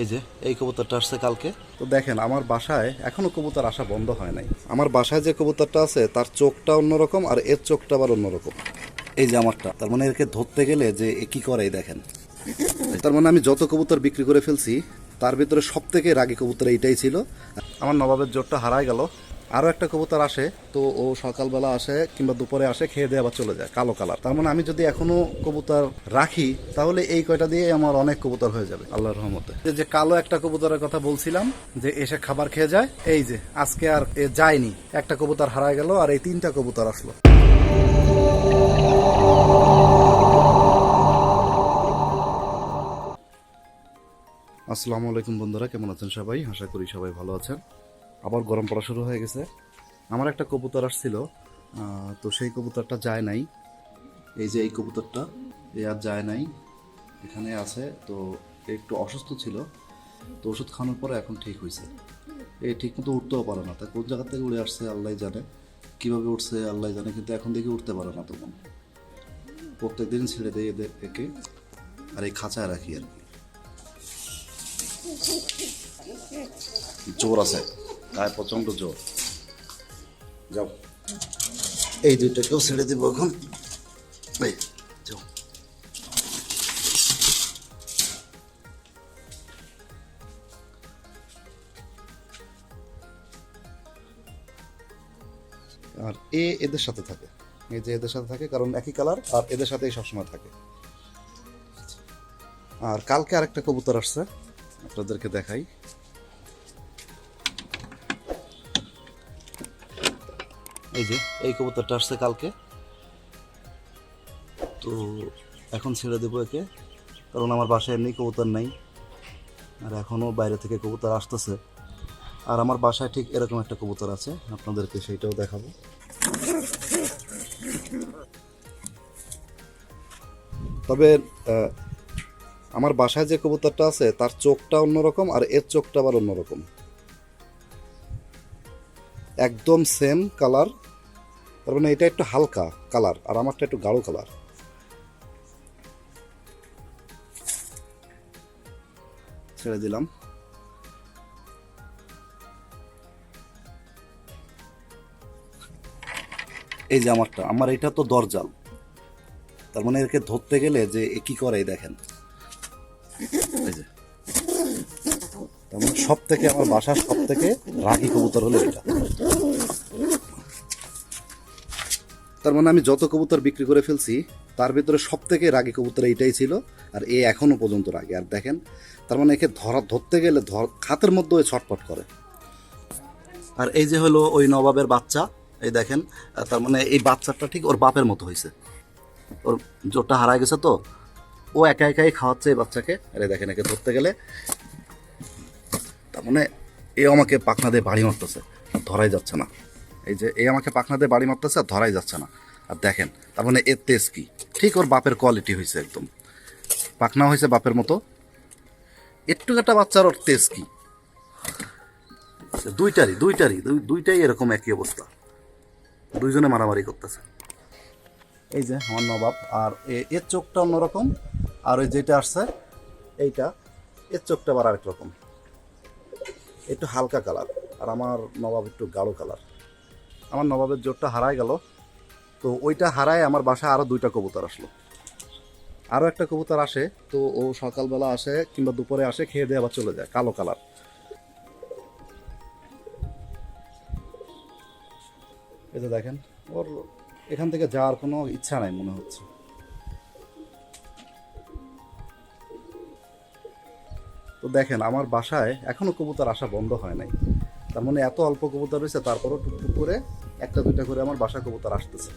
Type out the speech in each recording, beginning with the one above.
এই যে এই কবুতরটা আসছে কালকে। তো দেখেন আমার বাসায় এখনও কবুতর আসা বন্ধ হয় নাই। আমার বাসায় যে কবুতরটা আছে তার চোখটা অন্যরকম আর এর চোখটা আবার অন্যরকম। এই যে আমারটা তার মানে একে ধরতে গেলে যে এ কি করে দেখেন। তার মানে আমি যত কবুতর বিক্রি করে ফেলছি তার ভিতরে সব থেকে রাগী কবুতর এইটাই ছিল। আমার নবাবের জোরটা হারাই গেল। আরও একটা কবুতর আসে, তো ও সকালবেলা আসে কিংবা দুপুরে আসে, খেয়ে দিয়ে আবার চলে যায়, কালো কালার। তার মানে আমি যদি এখনও কবুতর রাখি, তাহলে এই কয়টা দিয়ে আমার অনেক কবুতর হয়ে যাবে, আল্লাহর রহমতে। যে- যে কালো একটা কবুতরের কথা বলছিলাম, যে এসে খাবার খেয়ে যায়, এই যে আজকে আর এ যায়নি, একটা কবুতর হারায় গেল আর এই তিনটা কবুতর আসলো। আসসালামু আলাইকুম বন্ধুরা, কেমন আছেন সবাই? আশা করি সবাই ভালো আছেন। আবার গরম পড়া শুরু হয়ে গেছে। আমার একটা কবুতর আসছিল তো সেই কবুতরটা যায় নাই। এই যে এই কবুতরটা, এ আর যায় নাই। এখানে আছে, তো একটু অসুস্থ ছিল, তো ওষুধ খাওয়ানোর পরে এখন ঠিক হয়েছে এ ঠিক মতো উঠতেও পারে না। তা কোন জায়গা থেকে উড়ে আসছে আল্লাহ জানে। কীভাবে উঠছে আল্লাহ জানে, কিন্তু এখন দেখি উঠতে পারে না তখন। প্রত্যেকদিন ছেড়ে দিয়ে এদের একে, আর এই খাঁচায় রাখি আর কি। জোর আছে। গায়ে প্রচণ্ড জোর। যাও। এই দুইটাকেও ছেড়ে দিব এখন। এই, যাও। আর এ এদের সাথে থাকে। এই যে এদের সাথে থাকে কারণ একই কালার আর এদের সাথেই সবসময় থাকে। আর কালকে আরেকটা কবুতর আসছে আপনাদেরকে দেখাই। এই যে, এই কবুতরটা আসছে কালকে। তো এখন ছেড়ে দেবো একে, কারণ আমার বাসায় এমনি কবুতর নেই। আর এখনও বাইরে থেকে কবুতর আসতেছে। আর আমার বাসায় ঠিক এরকম একটা কবুতর আছে, আপনাদেরকে সেইটাও দেখাবো। তবে আমার বাসায় যে কবুতরটা আছে, তার চোখটা অন্যরকম আর এর চোখটা আবার অন্যরকম। একদম সেম কালার তার মানে এটা একটু হালকা কালার আর আমারটা একটু গাঢ় কালার ছেড়ে দিলাম। এই যে আমারটা, আমার এটা তো দরজাল। তার মানে একে ধরতে গেলে যে এ কি করে দেখেন। মানে সব থেকে আমার বাসার সব থেকে রাগি কবুতর হলো এটা। তার মানে আমি যত কবুতর বিক্রি করে ফেলছি, তার ভিতরে সব থেকে রাগি কবুতর এইটাই ছিল, আর এ এখনও পর্যন্ত রাগে। আর দেখেন, তার মানে একে ধরা, ধরতে গেলে ধর, খাতের মধ্যে ওই ছটপট করে। আর এই যে হলো ওই নবাবের বাচ্চা, এই দেখেন তার মানে এই বাচ্চাটা ঠিক ওর বাপের মতো হয়েছে ওর জোরটা হারায় গেছে তো, ও একা একাই খাওয়াচ্ছে এই বাচ্চাকে। আরে দেখেন, একে ধরতে গেলে তার মানে এ আমাকে পাখনা দিয়ে বাড়ি মারতেছে, ধরাই যাচ্ছে না। এই যে, এই আমাকে পাখনা দিয়ে বাড়ি মারতেছে আর ধরাই যাচ্ছে না। আর দেখেন, তার মানে এর তেজ কি? ঠিক ওর বাপের কোয়ালিটি হয়েছে একদম। পাখনা হয়েছে বাপের মতো। একটু একটা বাচ্চার ওর তেজ কি? দুইটারই দুইটারই, দুই- দুইটাই এরকম একই অবস্থা। দুইজনে মারামারি করতেছে। এই যে, আমার নবাব, আর এর চোখটা অন্যরকম, আর ওই যেটা আসছে, এইটা, এর চোখটা আবার আরেক রকম একটু হালকা কালার আর আমার নবাব একটু গাঢ় কালার আমার নবাবের জোরটা হারায় গেল। তো ওইটা হারায় আমার বাসায় আরও দুইটা কবুতর আসলো। আরও একটা কবুতর আসে, তো ও সকালবেলা আসে কিংবা দুপুরে আসে, খেয়ে দিয়ে আবার চলে যায়, কালো কালার। এই দেখেন, ওর এখান থেকে যাওয়ার কোনো ইচ্ছা নাই মনে হচ্ছে। তো দেখেন, আমার বাসায় এখনও কবুতর আসা বন্ধ হয় নাই। তার মানে এত অল্প কবুতর রয়েছে, তারপরও টুকটুক করে একটা দুইটা করে আমার বাসা কবুতর আসতেছে।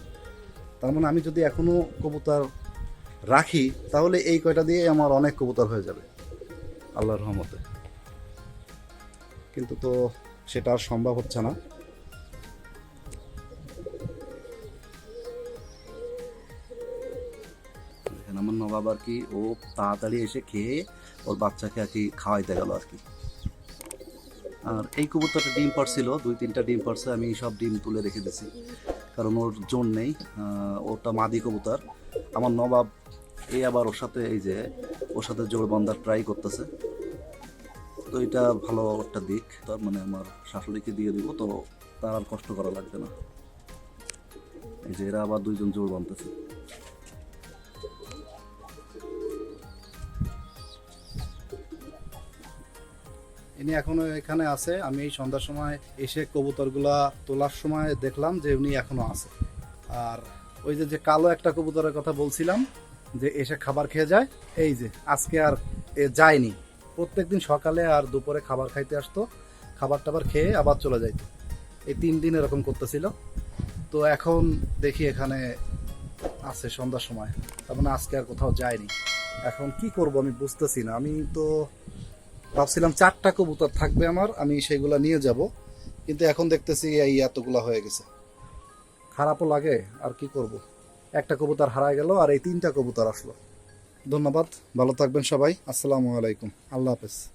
তার মানে আমি যদি এখনও কবুতর রাখি, তাহলে এই কয়টা দিয়ে আমার অনেক কবুতর হয়ে যাবে। আল্লাহর রহমতে। কিন্তু তো সেটা আর সম্ভব হচ্ছে না। আমার নবাব আর কি, ও তাড়াতাড়ি এসে খেয়ে ওর বাচ্চাকে আর কি খাওয়াইতে গেল আর কি। আর এই কবুতরটা ডিম পারছিল, দুই তিনটা ডিম পারছে, আমি সব ডিম তুলে রেখে দিয়েছি কারণ ওর জোর নেই ওটা মাদি কবুতর। আমার নবাব এই আবার ওর সাথে এই যে, ওর সাথে জোর বন্ধার ট্রাই করতেছে। তো এটা ভালো একটা দিক, তার মানে আমার শাশুড়িকে দিয়ে দিব, তো তার আর কষ্ট করা লাগবে না। এই যে এরা আবার দুইজন জোর বানতেছে ইনি এখনও এখানে আছে। আমি এই সন্ধ্যার সময় এসে কবুতরগুলা তোলার সময় দেখলাম যে উনি এখনও আছে। আর ওই যে যে কালো একটা কবুতরের কথা বলছিলাম যে এসে খাবার খেয়ে যায়, এই যে, আজকে আর এ যায়নি। প্রত্যেকদিন সকালে আর দুপুরে খাবার খাইতে আসতো, খাবার টাবার খেয়ে আবার চলে যাইতো। এই তিন দিন এরকম করতেছিল। তো এখন দেখি এখানে আছে সন্ধ্যার সময়। তার মানে আজকে আর কোথাও যায়নি। এখন কি করব আমি বুঝতেছি না। আমি তো ভাবছিলাম চারটা কবুতর থাকবে আমার, আমি সেগুলা নিয়ে যাব। কিন্তু এখন দেখতেছি এই এতগুলা হয়ে গেছে। খারাপও লাগে, আর কি করব? একটা কবুতর হারায় গেল আর এই তিনটা কবুতর আসলো। ধন্যবাদ, ভালো থাকবেন সবাই। আসসালামু আলাইকুম। আল্লাহ হাফেজ।